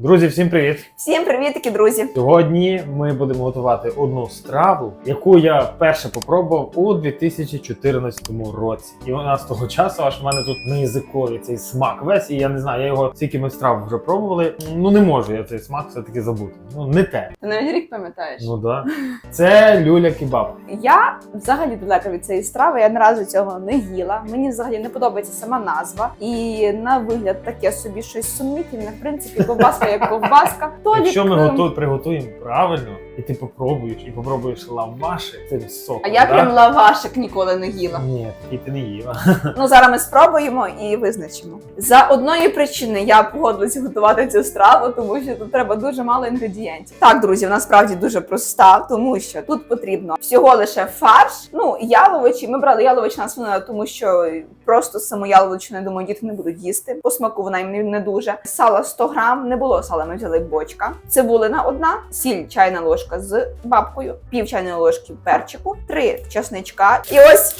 Друзі, всім привіт! Всім привітки, друзі! Сьогодні ми будемо готувати одну страву, яку я вперше попробував у 2014 році. І вона з того часу аж в мене тут на язикові цей смак весь. І я не знаю, я його скільки ми страв вже пробували. Ну не можу я цей смак все-таки забути. Ну не те. Ти навіть рік пам'ятаєш? Ну да. Це люля кебаб. Я взагалі далека від цієї страви, я ні разу цього не їла. Мені взагалі не подобається сама назва. І на вигляд таке собі щось сумнітельне. В принципі, ковбаска як ковбаска. Толік, Якщо ми готу... приготуємо правильно, і ти попробуєш, і попробуєш лаваши цим соком. А я да? прям лавашик ніколи не їла. Ні, і ти не їла. Ну зараз ми спробуємо і визначимо. За одної причини я погодилась готувати цю страву, тому що тут треба дуже мало інгредієнтів. Так, друзі, вона справді дуже проста, тому що тут потрібно всього лише фарш. Ну яловичі. Ми брали яловичина свинина, тому що просто саму яловичину, я думаю, діти не будуть їсти. По смаку вона їм не дуже. Сала 100 грам, не було сала, ми взяли бочка. Цибулина одна, сіль чайна ложка з бабкою, пів чайної ложки перчику, три чесничка. І ось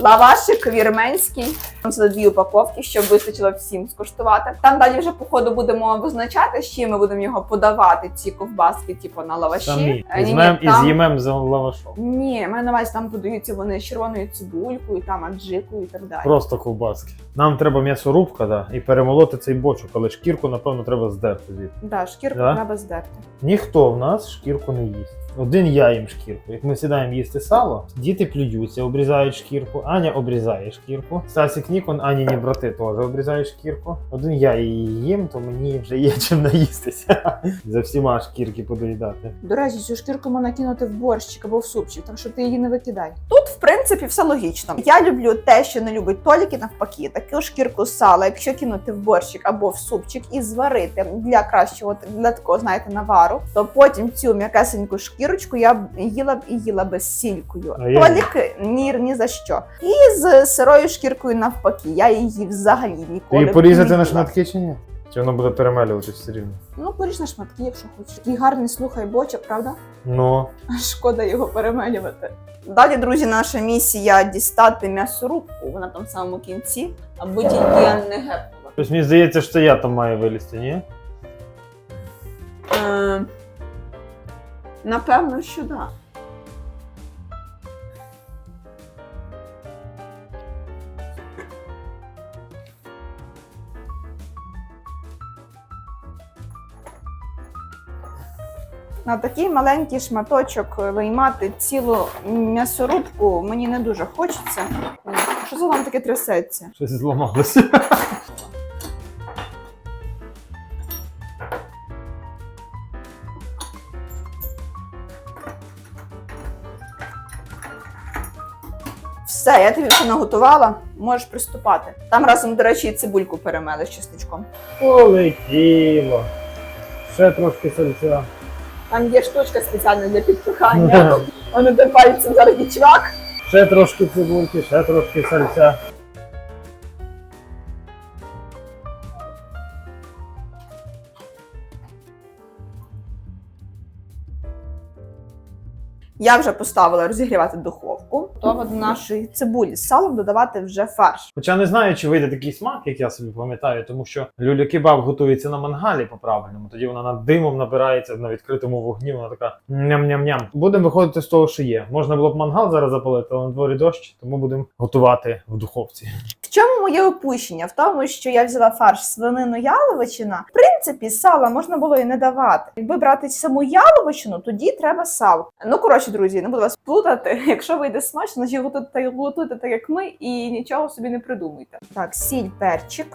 Лавашик вірменський. Це дві упаковки, щоб вистачило всім скуштувати. Там далі вже по ходу будемо визначати, з чим ми будемо його подавати. Ці ковбаски, типу на лаваші. Е, ні, ні, і там- з'їмемо за лавашом. Ні, маю на увазі, там подаються вони з червоною цибулькою, там аджикою і так далі. Просто ковбаски. Нам треба м'ясорубка, да, і перемолоти цей бочок, але шкірку, напевно, треба здерти звідти. Да, шкірку Да? треба здерти. Ніхто в нас шкірку не їсть. Один я їм шкірку. Як ми сідаємо їсти сало, діти плюються, обрізають шкірку. Аня обрізає шкірку. Стасік Нікон, Аніні брати теж обрізають шкірку. Один я її їм, то мені вже є чим наїстися. За всіма шкірки подоїдати. До речі, цю шкірку можна кинути в борщик або в супчик, так що ти її не викидай. Тут, в принципі, все логічно. Я люблю те, що не любить Толіки, навпаки, таку шкірку сала, якщо кинути в борщик або в супчик і зварити для кращого для такого, знаєте, навару, то потім цю м'якесеньку шкірочку я б їла б і їла би з сількою. Толік ні, ні за що. І з сирою шкіркою навпаки. Я її взагалі ніколи її порізати на шматки чи ні? Чи воно буде перемелюватись все рівно? Ну, поріж на шматки, якщо хочеш. Такий гарний слухай бочок, правда? Ну, Шкода його перемелювати. Далі, друзі, наша місія дістати м'ясорубку. Вона там в самому кінці, аби тільки я не гепнула. щось мені здається, що я там маю вилізти, ні? Е, напевно, що так. Да. На такий маленький шматочок виймати цілу м'ясорубку мені не дуже хочеться. Що за вам таке трясеться? Щось зламалося. Все, я тобі все наготувала, можеш приступати. Там разом, до речі, і цибульку перемели з чесничком. Полетіло. Ще трошки сальця. Там є штучка спеціальна для підпихання. Воно де пальцем зараз відчвак. Ще трошки цибульки, ще трошки сальця. Я вже поставила розігрівати духовку. Готова до нашої цибулі з салом додавати вже фарш. Хоча не знаю, чи вийде такий смак, як я собі пам'ятаю, тому що люля кебаб готується на мангалі по-правильному. Тоді вона над димом набирається на відкритому вогні, вона така ням-ням-ням. Будемо виходити з того, що є. Можна було б мангал зараз запалити, але на дворі дощ, тому будемо готувати в духовці. В чому моє опущення? В тому, що я взяла фарш свинину яловичина. В принципі, сала можна було і не давати. Якби брати саму яловичину, тоді треба сало. Ну коротше, друзі, не буду вас плутати. Якщо вийде смачно, значить готуйте, готуйте так, як ми, і нічого собі не придумуйте. Так, сіль, перчик.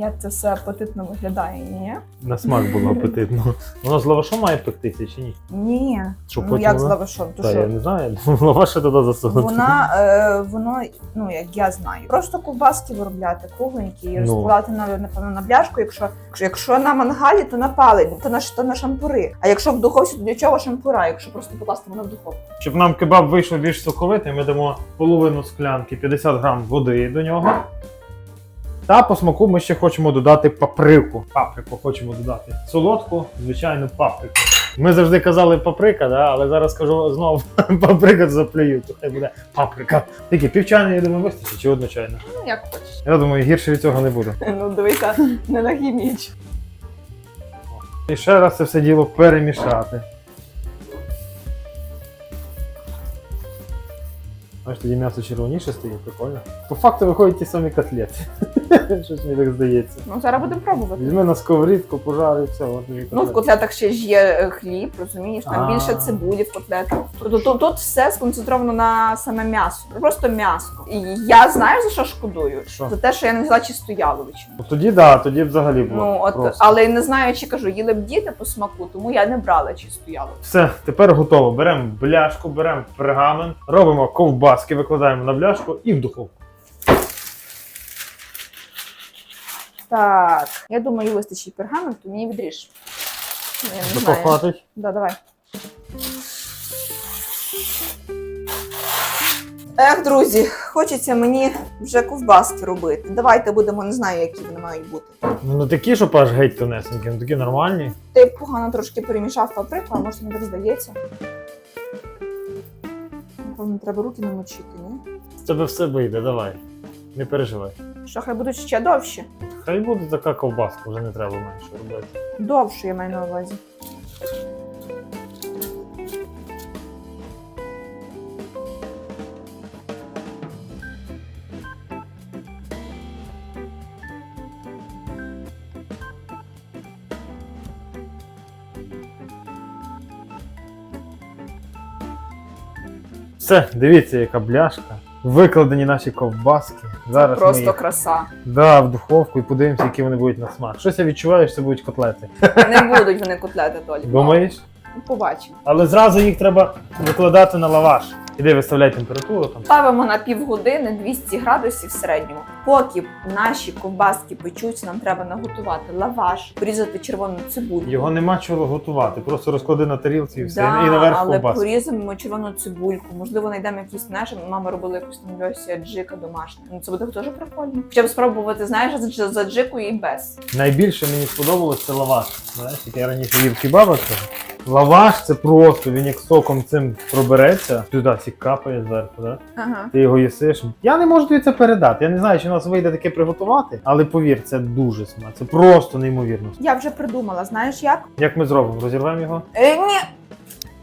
Як це все апетитно виглядає, ні? На смак було апетитно. Воно з лавашом має пектися чи ні? Ні. Що ну потім як з вона- лавашом? То Та що? я не знаю, лаваші туди засунути. Вона е, воно, ну як я знаю, просто ковбаски виробляти кругленькі і Ну. розкладати на напевно на бляшку. Якщо якщо на мангалі, то на палець, то на то на шампури. А якщо в духовці, то для чого шампура? Якщо просто покласти воно в духовку. Щоб нам кебаб вийшов більш соковитий, ми дамо половину склянки 50 грам води до нього. Та по смаку ми ще хочемо додати паприку. Паприку хочемо додати. Солодку, звичайну паприку. Ми завжди казали паприка, да? але зараз кажу знову паприка заплюю, то хай буде паприка. Тільки півчайної, я думаю, вистачить чи одночайно. Ну як хочеш. Я думаю, гірше від цього не буде. Ну дивися, не на хіміч. І ще раз це все діло перемішати. Знаєш, тоді м'ясо червоніше стає, прикольно. По факту виходять ті самі котлети. Щось мені так здається. Ну, зараз будемо пробувати. Візьми на сковорідку, пожарив, все, Ну, в котлетах ще ж є е, хліб, розумієш, там більше цибулі в котлетах. Тобто тут, тут все сконцентровано на саме м'ясо. Просто м'ясо. І я знаю за що шкодую? За те, що я не взяла чисту яловичину. Ну, Тоді да, тоді взагалі було. Ну от, але не знаю, чи кажу, їли б діти по смаку, тому я не брала чисту яловичину. Все, тепер готово. Беремо бляшку, беремо пергамент, робимо ковбаски, викладаємо на бляшку і в духовку. Так, я думаю, вистачить пергаменту, мені відріж. Ну, Я не знаю. Да, давай. Ех, друзі, хочеться мені вже ковбаски робити. Давайте будемо, не знаю, які вони мають бути. Ну не такі, щоб аж геть тонесенькі, ну такі нормальні. Ти погано трошки перемішав паприку, а може не так здається. Напевно, треба руки намочити, ні? З тебе все вийде, давай. Не переживай. Що хай будуть ще довші? Хай буде така ковбаска, вже не треба менше робити. Довше я маю на увазі. Все, дивіться, яка бляшка. Викладені наші ковбаски. Зараз ми Просто їх краса. да, в духовку і подивимося, які вони будуть на смак. Щось я відчуваю, що це будуть котлети. Не будуть вони котлети, Толі. Думаєш? Ну, Побачимо. Але зразу їх треба викладати на лаваш. Іди виставляй температуру там. Ставимо на півгодини 200 градусів в середньому. Поки наші ковбаски печуться, нам треба наготувати лаваш, порізати червону цибулю. Його нема чого готувати, просто розклади на тарілці і все. Да, і наверх але ковбаски. порізаємо червону цибульку. Можливо, знайдемо якісь знаєш, мама робила якусь там Льося джика домашня. Ну це буде теж прикольно. Хоча б спробувати, знаєш, за, за джикою і без. Найбільше мені сподобалось це лаваш. Знаєш, як я раніше їв кебаба. Лаваш це просто, він як соком цим пробереться. Туди сік капає зверху, да? Ага. ти його їсиш. Я не можу тобі це передати. Я не знаю, чи у нас вийде таке приготувати, але повір, це дуже смачно. Це просто неймовірно. Я вже придумала, знаєш як? Як ми зробимо? Розірвемо його? Е, ні.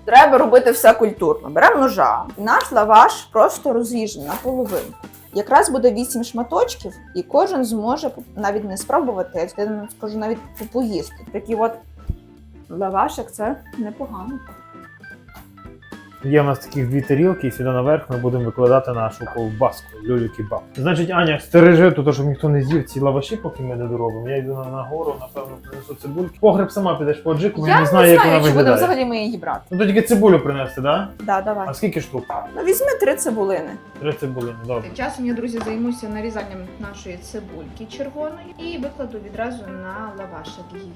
Треба робити все культурно. Беремо ножа. Наш лаваш просто розріжемо на половину. Якраз буде 8 шматочків, і кожен зможе навіть не спробувати, я скажу навіть поїсти. Такий от лавашик це непогано. Є у нас таких дві тарілки, і сюди наверх ми будемо викладати нашу ковбаску, люлю кебаб. Значить, Аня, стережи тут, щоб ніхто не з'їв ці лаваші, поки ми не доробимо. Я йду на, на напевно, принесу цибульки. Погреб сама підеш по аджику, бо я, не знаю, як вона чи будемо взагалі ми її брати. Ну то тільки цибулю принести, да? Да, давай. А скільки штук? Ну візьми три цибулини. Три цибулини, добре. Тим часом я, друзі, займуся нарізанням нашої цибульки червоної і викладу відразу на лавашик її.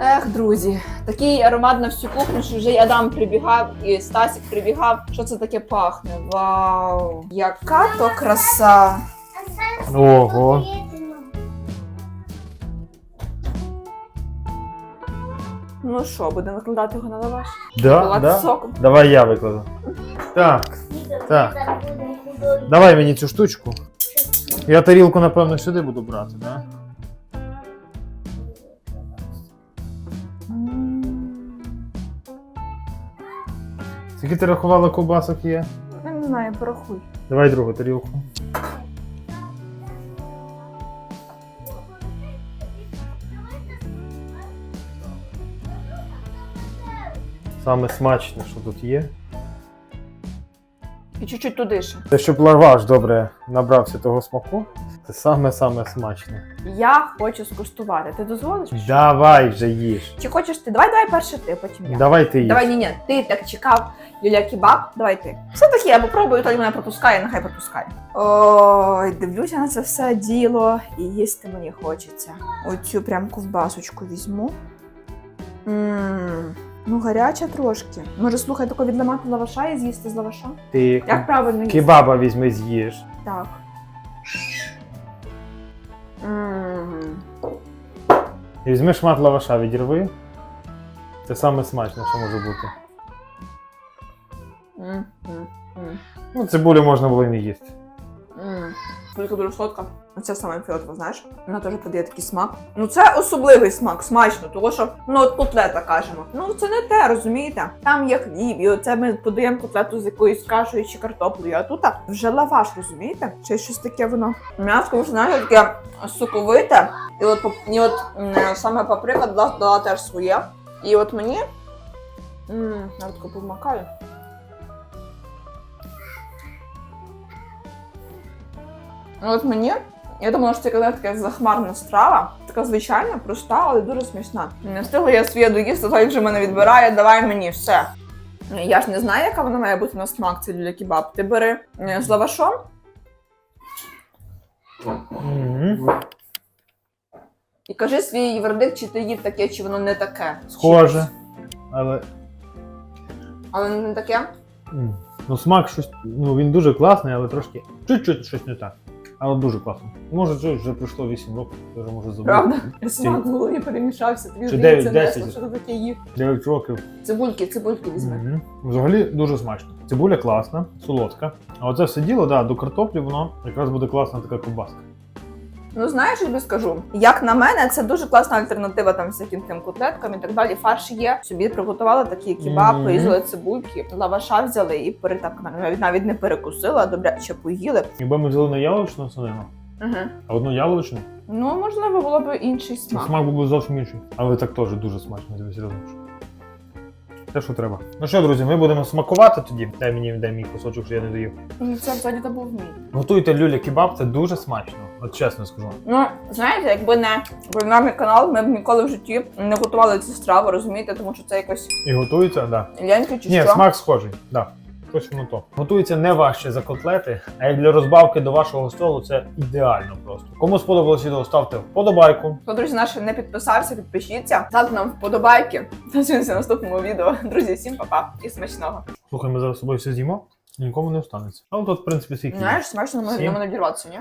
Ех, друзі, такий аромат на всю кухню, що вже і Адам прибігав і Стасік прибігав. Що це таке пахне? Вау! Яка то краса! Ого. Ну що, будемо викладати його на лаваш? Да, да? соком. Давай я викладу. Так, так. Давай мені цю штучку. Я тарілку, напевно, сюди буду брати, да? Скільки ти рахувала ковбасок є? Я не знаю, порахуй. Давай другу тарілку. Саме смачне, що тут є. І чуть-чуть туди ще. Те, щоб лаваш добре набрався того смаку, це саме-саме смачне. Я хочу скуштувати. Ти дозволиш? Давай вже їж. Чи хочеш ти? Давай, давай перше ти, потім я. Давай ти їж. Давай, ні, ні, ти так чекав, Юля Кібаб, давай ти. Все таки я попробую, тоді мене пропускає, нехай пропускає. Ой, дивлюся на це все діло і їсти мені хочеться. Оцю прям ковбасочку візьму. Ммм, ну гаряча трошки. Може, слухай, тако відламати лаваша і з'їсти з лаваша? Ти Як правильно їсти? кебаба візьми, з'їж. Так. І візьми шмат лаваша, відірви. Це саме смачне, що може бути. Mm -hmm. м, Ну, цибулю можна було і не їсти. М. Тільки дуже солодка. Оця саме фіолетова, знаєш? Вона теж подає такий смак. Ну це особливий смак, смачно, тому що ну от котлета кажемо. Ну це не те, розумієте? Там є хліб, і оце ми подаємо котлету з якоюсь кашею чи картоплею, а тут вже лаваш, розумієте? Чи щось таке воно. М'ясо, ви знаєте, таке соковите, і от, і от саме паприка дала, теж своє. І от мені. М, я тако помакаю. От мені, я думала, що це якась така захмарна страва, така звичайна, проста, але дуже смачна. Не встигла я своє доїсти, той вже мене відбирає, давай мені все. Я ж не знаю, яка вона має бути на смак, це люля кебаб. Ти бери е, з лавашом, і кажи свій вердикт, чи ти їв таке, чи воно не таке. Схоже. Але. Але не таке. Ну, смак щось. Ну, він дуже класний, але трошки. Чуть-чуть щось не так. Але дуже класно. Може, вже пройшло 8 років, я вже може забути. Правда? Смак в голові перемішався. Тобі вже здається, 9-10. що ти таке їв. 9 років. Цибульки, цибульки візьми. Угу. Взагалі дуже смачно. Цибуля класна, солодка. А оце все діло, да, до картоплі воно якраз буде класна така ковбаска. Ну знаєш, я тобі скажу, як на мене, це дуже класна альтернатива там всяким тим котлеткам і так далі. Фарш є. Собі приготувала такі кебаб, Мгм. порізали цибульки, лаваша взяли і пере, навіть, навіть не перекусила, добряче поїли. Якби ми взяли не яловичну сонину, Угу. а одну яловичну, Ну, можливо, було б інший смак. смак був би зовсім інший. Але так теж дуже смачно, серйозно. Те, що треба. Ну що, друзі, ми будемо смакувати тоді. Дай мені дай мій кусочок, що я не даю. Ну, Це взагалі то був мій. Готуйте люля кебаб, це дуже смачно. От чесно скажу. Ну, знаєте, якби не кулінарний канал, ми б ніколи в житті не готували цю страву, розумієте, тому що це якось І готується, так. Да. лянька чи Ні, що. смак схожий, так. Да. Точно то. Готується не важче за котлети, а як для розбавки до вашого столу це ідеально просто. Кому сподобалось відео, ставте вподобайку. Хто, друзі, наш не підписався, підпишіться. Ставте нам вподобайки. Зустрінемося в наступному відео. Друзі, всім па-па і смачного. Слухай, ми зараз собою все з'їмо, нікому не останеться. Ну тут, в принципі, є. Знаєш, смачно не Всім. надірватися, ні?